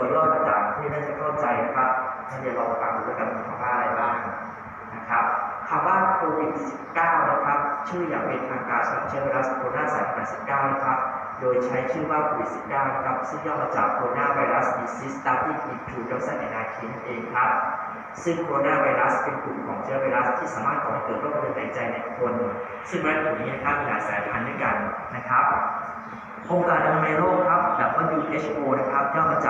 ตัวย่อต่างๆที่น่าจะเข้าใจนะครับนักเรียนลองฟังดูด้วกันคำว่าอะไรบ้างนะครับคำว่าโควิด -19 นะครับ ชื่ออย่างเป็นทางการสำหรับเชื้อไวรัสโคโรนาสายพันธุ์19 นะครับ โดยใช้ชื่อว่าโควิด -19 นะครับ ซึ่งย่อมาจาก Corona Virus Disease Starting in 2019นั่นเองครับ ซึ่งโคโรนาไวรัสเป็นกลุ่มของเชื้อไวรัสที่สามารถก่อให้เกิดโรคระบบหายใจในคน ซึ่งไวรัสกลุ่มนี้นะครับมีหลายสายพันธุ์ด้วยกันนะครับองค์การอนามัยโลกครับ WHO นะครับย่อมาจ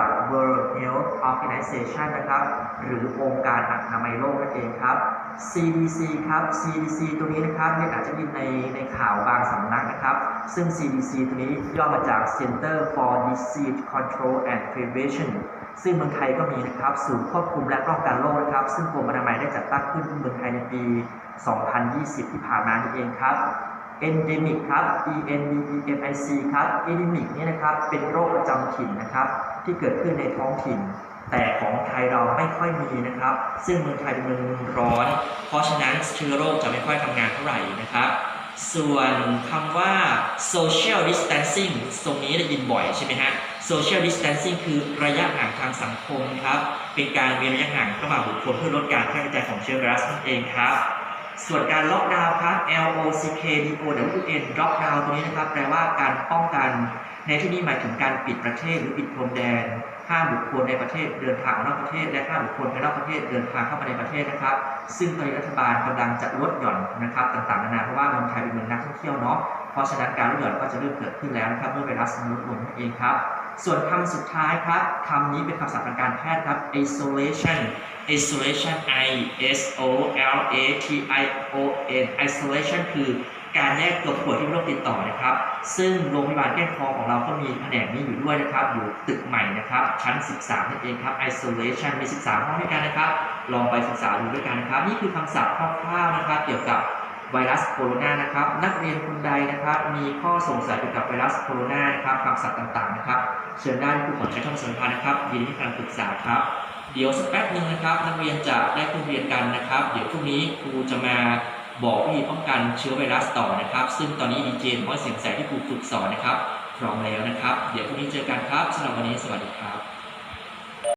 าก Organization นะครับ หรือองค์การอนามัยโลกนั่นเองครับ CDC ครับ CDC ตัวนี้นะครับเนี่ยอาจจะยินในในข่าวบางสำนักนะครับ ซึ่ง CDC ตัวนี้ย่อมาจาก Center for Disease Control and Prevention ซึ่งเมืองไทยก็มีนะครับศูนย์ควบคุมและป้องกันโรคนะครับ ซึ่งกรมอนามัยได้จัดตั้งขึ้นที่เมืองไทยในปี 2020 ที่ผ่านมานี่เองครับ endemic ครับ e n d e m i c ครับ endemic นี่นะครับ เป็นโรคประจำถิ่นนะครับ ที่เกิดขึ้นในท้องถิ่น แต่ของไทยเราไม่ค่อยมีนะครับ ซึ่งเมืองไทยเป็นเมืองร้อน เพราะฉะนั้นเชื้อโรคจะไม่ค่อยทำงานเท่าไหร่นะครับ ส่วนคำว่า social distancing ตรงนี้ได้ยินบ่อยใช่ไหมฮะ social distancing คือระยะห่างทางสังคมครับ เป็นการเว้นระยะห่างระหว่างบุคคลเพื่อลดการแพร่กระจายของเชื้อไวรัสนั่นเองครับ ส่วนการล็อกดาวน์ครับ L O C K D O W N ล็อกดาวน์ตรงนี้นะครับ แปลว่าการป้องกัน ในที่นี้หมายถึงการปิดประเทศหรือปิดพรมแดน ห้ามบุคคลในประเทศเดินทางออกนอกประเทศ และห้ามบุคคลภายนอกประเทศเดินทางเข้ามาในประเทศนะครับ ซึ่งตอนนี้รัฐบาลกำลังจะลดหย่อนนะครับต่างๆนานาเพราะว่าเมืองไทยเป็นเมืองนักท่องเที่ยวเนาะ เพราะฉะนั้นการลดหย่อนก็จะเริ่มเกิดขึ้นแล้วนะครับเมื่อไวรัสมันลดลงนั่นเองครับ ส่วนคำสุดท้ายครับคำนี้เป็นคำศัพท์ทางการแพทย์ครับ isolation isolation i s o l a t i o n isolation คือการแยกตัวผู้ป่วยที่โรคติดต่อนะครับ ซึ่งโรงพยาบาลแก้งคองของเราก็มีแผนกนี้อยู่ด้วยนะครับ อยู่ตึกใหม่นะครับ ชั้น 13นั่นเองครับ isolation มี 13 ห้องด้วยกันนะครับ ลองไปศึกษาดูด้วยกันนะครับ นี่คือคำศัพท์คร่าวๆนะครับ เกี่ยวกับ ไวรัสโคโรนานะครับ นักเรียนคนใดนะครับ มีข้อสงสัยเกี่ยวกับไวรัสโคโรนานะครับคำศัพท์ต่างๆนะครับ เชิญได้ที่ครูขอใช้ช่องสัมพันธ์นะครับ ยินดีให้การปรึกษาครับ เดี๋ยวสักแป๊บหนึ่งนะครับ นักเรียนจะได้ขึ้นเรียนกันนะครับ เดี๋ยวพรุ่งนี้ครูจะมาบอกวิธีป้องกันเชื้อไวรัสต่อนะครับ ซึ่งตอนนี้ดีเจเพราะเสียงแสงที่ครูฝึกสอนนะครับพร้อมแล้วนะครับ เดี๋ยวพรุ่งนี้เจอกันครับสำหรับวันนี้สวัสดีครับ